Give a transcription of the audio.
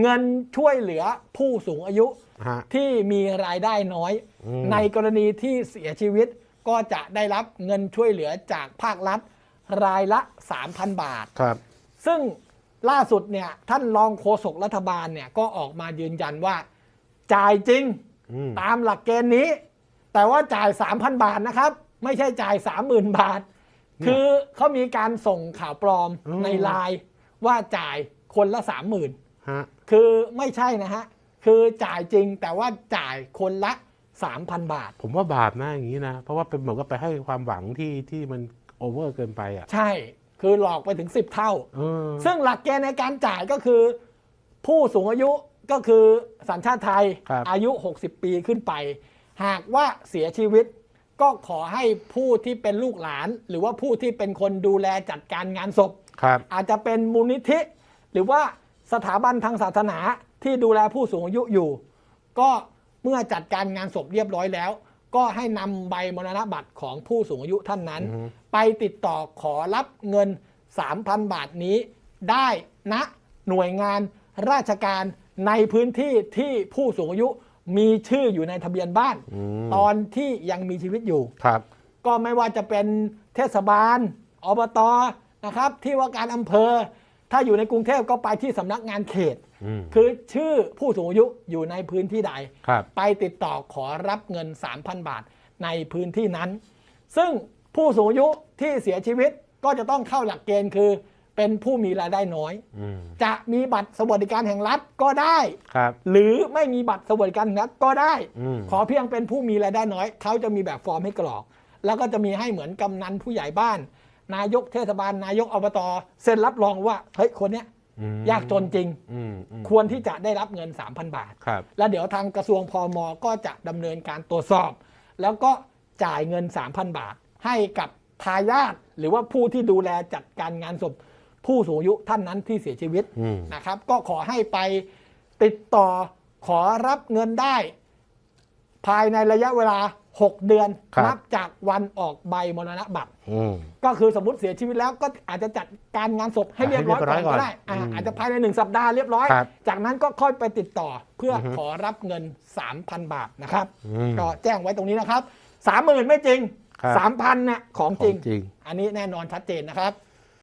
เงินช่วยเหลือผู้สูงอายุฮะ ที่มีรายได้น้อย อืม ในกรณีที่เสียชีวิตก็จะได้รับเงินช่วยเหลือจากภาครัฐ รายละ 3,000 บาท ครับ ซึ่งล่าสุดเนี่ยท่านรองโฆษกรัฐบาลเนี่ยก็ออกมายืนยันว่า จ่ายจริงอืม ตามหลักเกณฑ์นี้ แต่ว่าจ่าย 3,000 บาทนะครับ ไม่ใช่จ่าย 30,000 บาท คือเขามีการส่งข่าวปลอมอืม ในไลน์ว่าจ่ายคนละ 30,000 ฮะ คือไม่ใช่นะฮะ คือจ่ายจริงแต่ว่าจ่ายคนละ 3,000 บาท ผมว่าบาปนะอย่างนี้นะ เพราะว่าเป็นเหมือนกับไปให้ความหวังที่ที่มันโอเวอร์เกินไปอะใช่คือหลอกไปถึง 10 เท่า เออซึ่งหลักเกณฑ์ในการจ่ายก็คือ ผู้สูงอายุก็คือสัญชาติไทยครับ อายุ 60 ปีขึ้นไป หากว่าเสียชีวิต ก็ขอให้ผู้ที่เป็นลูกหลาน หรือว่าผู้ที่เป็นคนดูแลจัดการงานศพ ครับ อาจจะเป็นมูลนิธิ หรือว่า สถาบันทางศาสนาที่ดูแลผู้สูงอายุอยู่ ก็เมื่อจัดการงานศพเรียบร้อยแล้ว ก็ให้นำใบมรณบัตรของผู้สูงอายุท่านนั้นอือฮึไปติดต่อขอรับเงิน 3,000 บาทนี้ ได้ณหน่วยงานราชการในพื้นที่ที่ผู้สูงอายุมีชื่ออยู่ในทะเบียนบ้านอืมตอนที่ยังมีชีวิตอยู่ครับ ก็ไม่ว่าจะเป็นเทศบาลอบตนะครับ ที่ว่าการอำเภอ ถ้าอยู่ในกรุงเทพก็ไปที่สำนักงานเขตอืมคือชื่อผู้สูงอายุอยู่ในพื้นที่ใดครับไปติดต่อขอรับเงิน 3,000 บาทในพื้นที่นั้น ซึ่งผู้สูงอายุที่เสียชีวิตก็จะต้องเข้าหลักเกณฑ์คือ เป็นผู้มีรายได้น้อยอืมจะมีบัตรสวัสดิการแห่งรัฐก็ได้ครับหรือไม่มีบัตรสวัสดิการแห่งรัฐก็ได้อืมขอเพียงเป็นผู้มีรายได้น้อย เขาจะมีแบบฟอร์มให้กรอก แล้วก็จะมีให้เหมือนกำนันผู้ใหญ่บ้าน นายกเทศบาลนายกอบตเซ็นรับรองว่าเฮ้ยคนเนี้ยอืมยากจนจริงอืมอืมควรที่จะได้รับเงิน 3,000 บาทครับแล้วเดี๋ยวทางกระทรวงพอมก็จะดำเนินการตรวจสอบ แล้วก็จ่ายเงิน 3,000 บาท ให้กับทายาทหรือว่าผู้ที่ดูแลจัดการงานศพผู้สูงอายุท่านนั้นที่เสียชีวิตอืมนะครับ ก็ขอให้ไปติดต่อขอรับเงินได้ ภายในระยะเวลา 6 เดือนครับ นับจากวันออกใบมรณบัตร อืม ก็คือสมมติเสียชีวิตแล้วก็อาจจะจัดการงานศพให้เรียบร้อยให้เรียบร้ก่ออยนก่อนก็ได้อ่าอืมอาจจะภายในหนึ่งสัปดาห์เรียบร้อย ครับจากนั้นก็ค่อยไปติดต่อเพื่อออฮึขอรับเงิน 3,000 บาทนะครับ อืมก็แจ้งไว้ตรงนี้นะครับ 30,000 ไม่จริง ครับ3,000เนี่ยของจริง ของจริง อันนี้แน่นอนชัดเจนนะครับ